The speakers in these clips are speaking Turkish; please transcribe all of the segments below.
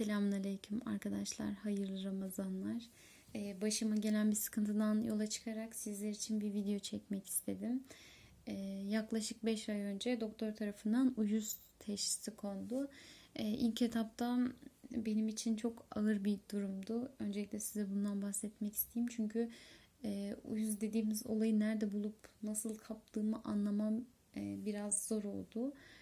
Selamünaleyküm arkadaşlar. Hayırlı Ramazanlar. Ee, başıma gelen bir sıkıntıdan yola çıkarak sizler için bir video çekmek istedim. Ee, yaklaşık 5 ay önce doktor tarafından uyuz teşhisi kondu. Ee, ilk etapta benim için çok ağır bir durumdu. Öncelikle size bundan bahsetmek isteyeyim. Çünkü e, uyuz dediğimiz olayı nerede bulup nasıl kaptığımı anlamam e, biraz zor oldu. Ee,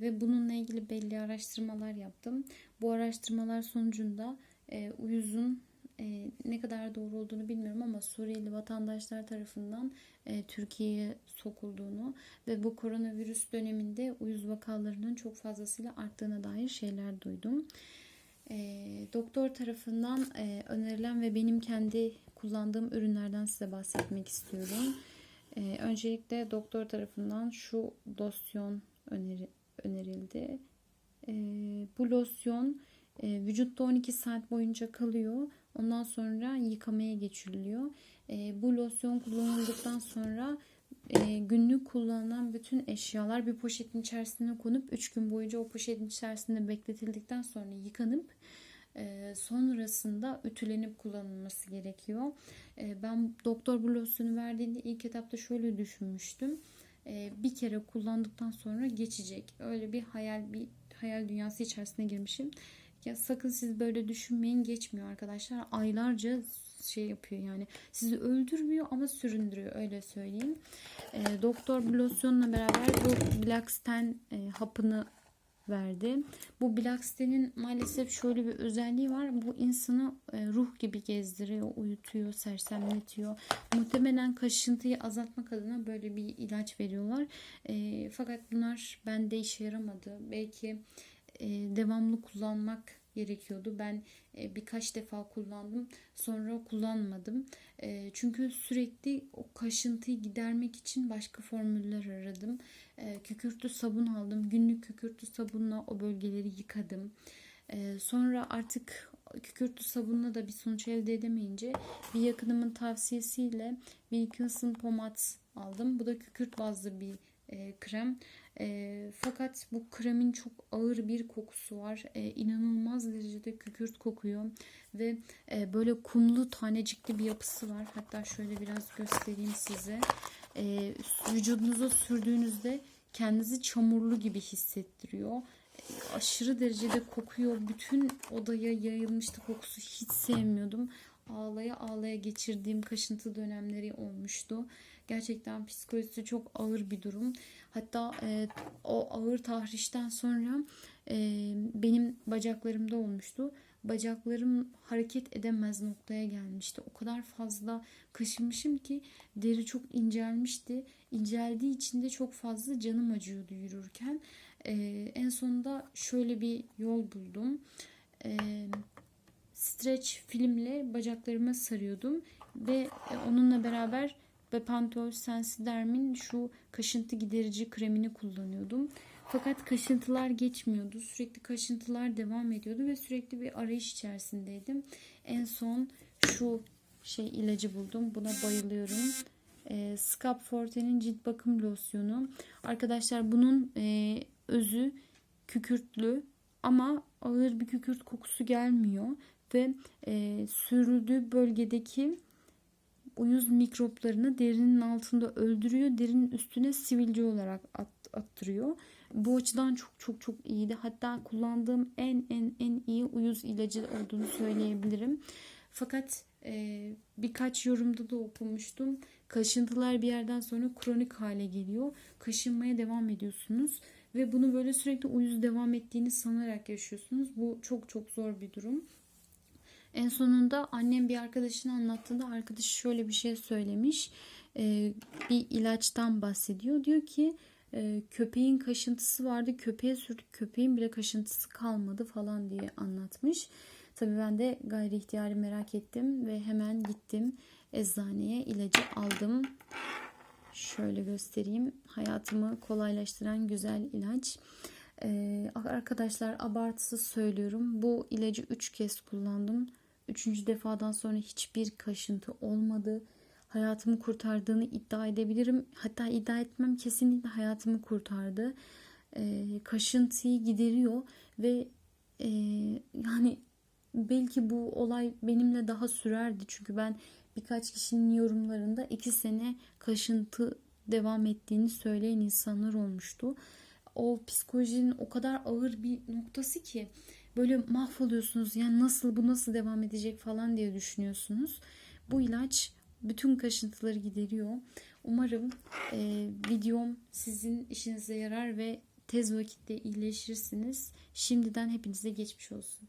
ve bununla ilgili belli araştırmalar yaptım. Bu araştırmalar sonucunda e, uyuzun e, ne kadar doğru olduğunu bilmiyorum ama Suriyeli vatandaşlar tarafından e, Türkiye'ye sokulduğunu ve bu koronavirüs döneminde uyuz vakalarının çok fazlasıyla arttığına dair şeyler duydum. E, doktor tarafından e, önerilen ve benim kendi kullandığım ürünlerden size bahsetmek istiyorum. E, öncelikle doktor tarafından şu losyon öneri, önerildi. E, bu losyon e, vücutta 12 saat boyunca kalıyor. Ondan sonra yıkamaya geçiriliyor. E, bu losyon kullanıldıktan sonra e, günlük kullanılan bütün eşyalar bir poşetin içerisine konup 3 gün boyunca o poşetin içerisinde bekletildikten sonra yıkanıp e, sonrasında ütülenip kullanılması gerekiyor. E, ben doktor bu losyonu verdiğinde ilk etapta şöyle düşünmüştüm bir kere kullandıktan sonra geçecek. Öyle bir hayal bir hayal dünyası içerisine girmişim. Ya sakın siz böyle düşünmeyin geçmiyor arkadaşlar. Aylarca şey yapıyor yani. Sizi öldürmüyor ama süründürüyor öyle söyleyeyim. E, doktor bu losyonla beraber bu Blacksten e, hapını verdi. Bu Blacksten'in maalesef şöyle bir özelliği var. Bu insanı e, ruh gibi gezdiriyor, uyutuyor, sersemletiyor. Muhtemelen kaşıntıyı azaltmak adına böyle bir ilaç veriyorlar. E, fakat bunlar bende işe yaramadı. Belki e, devamlı kullanmak gerekiyordu. Ben e, birkaç defa kullandım. Sonra kullanmadım. E, çünkü sürekli o kaşıntıyı gidermek için başka formüller aradım. E, kükürtlü sabun aldım. Günlük kükürtlü sabunla o bölgeleri yıkadım. E, sonra artık kükürtlü sabunla da bir sonuç elde edemeyince bir yakınımın tavsiyesiyle Wilkinson pomat aldım. Bu da kükürt bazlı bir e, krem. E, fakat bu kremin çok ağır bir kokusu var. E, inanılmaz derecede kükürt kokuyor ve e, böyle kumlu tanecikli bir yapısı var. Hatta şöyle biraz göstereyim size. E, vücudunuza sürdüğünüzde kendinizi çamurlu gibi hissettiriyor. E, aşırı derecede kokuyor. Bütün odaya yayılmıştı kokusu. Hiç sevmiyordum. Ağlaya ağlaya geçirdiğim kaşıntı dönemleri olmuştu. Gerçekten psikolojisi çok ağır bir durum. Hatta e, o ağır tahrişten sonra e, benim bacaklarımda olmuştu. Bacaklarım hareket edemez noktaya gelmişti. O kadar fazla kaşınmışım ki deri çok incelmişti. İnceldiği için de çok fazla canım acıyordu yürürken. E, en sonunda şöyle bir yol buldum. E, stretch filmle bacaklarıma sarıyordum ve onunla beraber Bepantol Sensiderm'in şu kaşıntı giderici kremini kullanıyordum. Fakat kaşıntılar geçmiyordu. Sürekli kaşıntılar devam ediyordu ve sürekli bir arayış içerisindeydim. En son şu şey ilacı buldum. Buna bayılıyorum. E, Scalp Forte'nin cilt bakım losyonu. Arkadaşlar bunun e, özü kükürtlü ama ağır bir kükürt kokusu gelmiyor ve e, sürüldüğü bölgedeki uyuz mikroplarını derinin altında öldürüyor. Derinin üstüne sivilce olarak at, attırıyor. Bu açıdan çok çok çok iyiydi. Hatta kullandığım en en en iyi uyuz ilacı olduğunu söyleyebilirim. Fakat e, birkaç yorumda da okumuştum. Kaşıntılar bir yerden sonra kronik hale geliyor. Kaşınmaya devam ediyorsunuz ve bunu böyle sürekli uyuz devam ettiğini sanarak yaşıyorsunuz. Bu çok çok zor bir durum. En sonunda annem bir arkadaşını anlattığında arkadaşı şöyle bir şey söylemiş. Ee, bir ilaçtan bahsediyor. Diyor ki e, köpeğin kaşıntısı vardı. Köpeğe sürdük. Köpeğin bile kaşıntısı kalmadı falan diye anlatmış. Tabii ben de gayri ihtiyari merak ettim ve hemen gittim eczaneye ilacı aldım. Şöyle göstereyim. Hayatımı kolaylaştıran güzel ilaç. Ee, arkadaşlar abartısız söylüyorum. Bu ilacı 3 kez kullandım. Üçüncü defadan sonra hiçbir kaşıntı olmadı. Hayatımı kurtardığını iddia edebilirim. Hatta iddia etmem kesinlikle hayatımı kurtardı. Ee, kaşıntıyı gideriyor ve e, yani belki bu olay benimle daha sürerdi. Çünkü ben birkaç kişinin yorumlarında iki sene kaşıntı devam ettiğini söyleyen insanlar olmuştu. O psikolojinin o kadar ağır bir noktası ki böyle mahvoluyorsunuz. Yani nasıl bu nasıl devam edecek falan diye düşünüyorsunuz. Bu ilaç bütün kaşıntıları gideriyor. Umarım e, videom sizin işinize yarar ve tez vakitte iyileşirsiniz. Şimdiden hepinize geçmiş olsun.